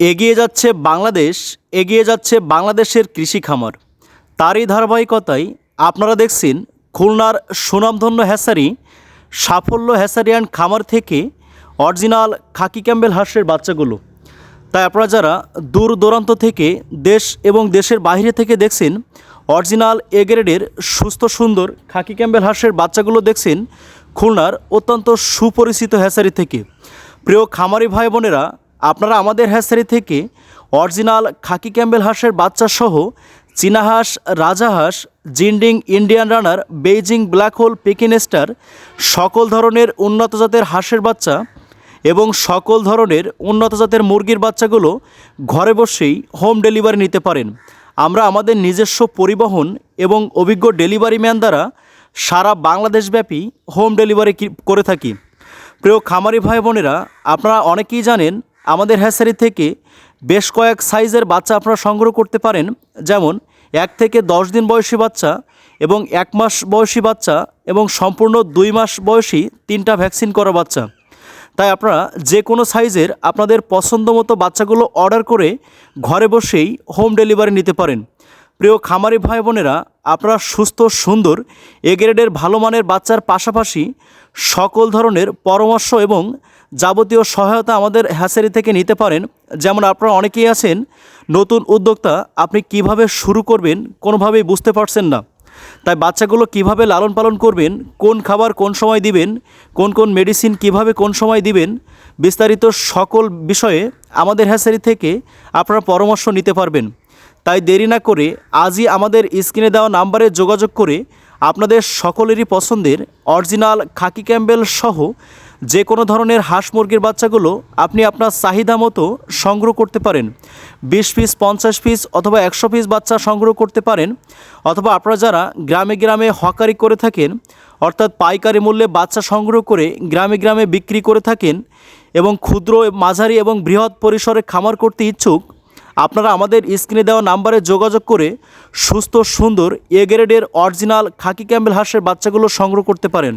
এগিয়ে যাচ্ছে বাংলাদেশ, এগিয়ে যাচ্ছে বাংলাদেশের কৃষি খামার। তারই ধারাবাহিকতায় আপনারা দেখছেন খুলনার সুনামধন্য হ্যাসারি, সাফল্য হ্যাসারি অ্যান্ড খামার থেকে অরিজিনাল খাকি ক্যাম্বেল হাঁসের বাচ্চাগুলো। তাই আপনারা যারা দূর দূরান্ত থেকে দেশ এবং দেশের বাইরে থেকে দেখছেন, অরিজিনাল এ গ্রেডের সুস্থ সুন্দর খাকি ক্যাম্বেল হাঁসের বাচ্চাগুলো দেখছেন খুলনার অত্যন্ত সুপরিচিত হ্যাসারি থেকে। প্রিয় খামারি ভাই বোনেরা আপনারা আমাদের হ্যাসারি থেকে অরিজিনাল খাকি ক্যাম্বেল হাঁসের বাচ্চা সহ চীনা হাঁস রাজাহাঁস Jinding Indian runner, Beijing black hole Pekin star সকল ধরনের উন্নত জাতের হাঁসের বাচ্চা এবং সকল ধরনের উন্নত জাতের মুরগির বাচ্চাগুলো ঘরে বসেই হোম ডেলিভারি নিতে পারেন। আমরা আমাদের নিজস্ব পরিবহন এবং অভিজ্ঞ ডেলিভারি ম্যান দ্বারা সারা বাংলাদেশব্যাপী হোম ডেলিভারি করে থাকি। প্রিয় খামারি ভাই বোনেরা, আপনারা অনেকেই জানেন আমাদের হ্যাসারি থেকে বেশ কয়েক সাইজের বাচ্চা আপনারা সংগ্রহ করতে পারেন। যেমন, এক থেকে দশ দিন বয়সী বাচ্চা এবং এক মাস বয়সী বাচ্চা এবং সম্পূর্ণ দুই মাস বয়সী তিনটা ভ্যাকসিন করা বাচ্চা। তাই আপনারা যে কোনো সাইজের আপনাদের পছন্দ মতো বাচ্চাগুলো অর্ডার করে ঘরে বসেই হোম ডেলিভারি নিতে পারেন। প্রিয় খামারি ভাই বোনেরা, আপনারা সুস্থ, সুন্দর, এ গ্রেডের ভালো মানের বাচ্চার পাশাপাশি সকল ধরনের পরামর্শ এবং যাবতীয় সহায়তা আমাদের হ্যাসারি থেকে নিতে পারেন। যেমন আপনারা অনেকেই আছেন, নতুন উদ্যোক্তা, আপনি কীভাবে শুরু করবেন কোনোভাবেই বুঝতে পারছেন না। তাই বাচ্চাগুলো কীভাবে লালন পালন করবেন, কোন খাবার কোন সময় দিবেন, কোন কোন মেডিসিন কীভাবে কোন সময় দিবেন, বিস্তারিত সকল বিষয়ে আমাদের হ্যাসারি থেকে আপনারা পরামর্শ নিতে পারবেন। তাই দেরি না করে আজই আমাদের স্ক্রিনে দেওয়া নাম্বারে যোগাযোগ করে আপনাদের সকলেরই পছন্দের অরিজিনাল খাকি ক্যাম্বেল সহ যে কোনো ধরনের হাঁস মুরগির বাচ্চাগুলো আপনি আপনার চাহিদা মতো সংগ্রহ করতে পারেন। বিশ পিস, পঞ্চাশ পিস অথবা একশো পিস বাচ্চা সংগ্রহ করতে পারেন। অথবা আপনারা যারা গ্রামে গ্রামে হকারি করে থাকেন, অর্থাৎ পাইকারি মূল্যে বাচ্চা সংগ্রহ করে গ্রামে গ্রামে বিক্রি করে থাকেন এবং ক্ষুদ্র, মাঝারি এবং বৃহৎ পরিসরে খামার করতে ইচ্ছুক আপনারা আমাদের স্ক্রিনে দেওয়া নাম্বারে যোগাযোগ করে সুস্থ, সুন্দর, এ গ্রেডের অরিজিনাল খাকি ক্যাম্বেল হাঁসের বাচ্চাগুলো সংগ্রহ করতে পারেন।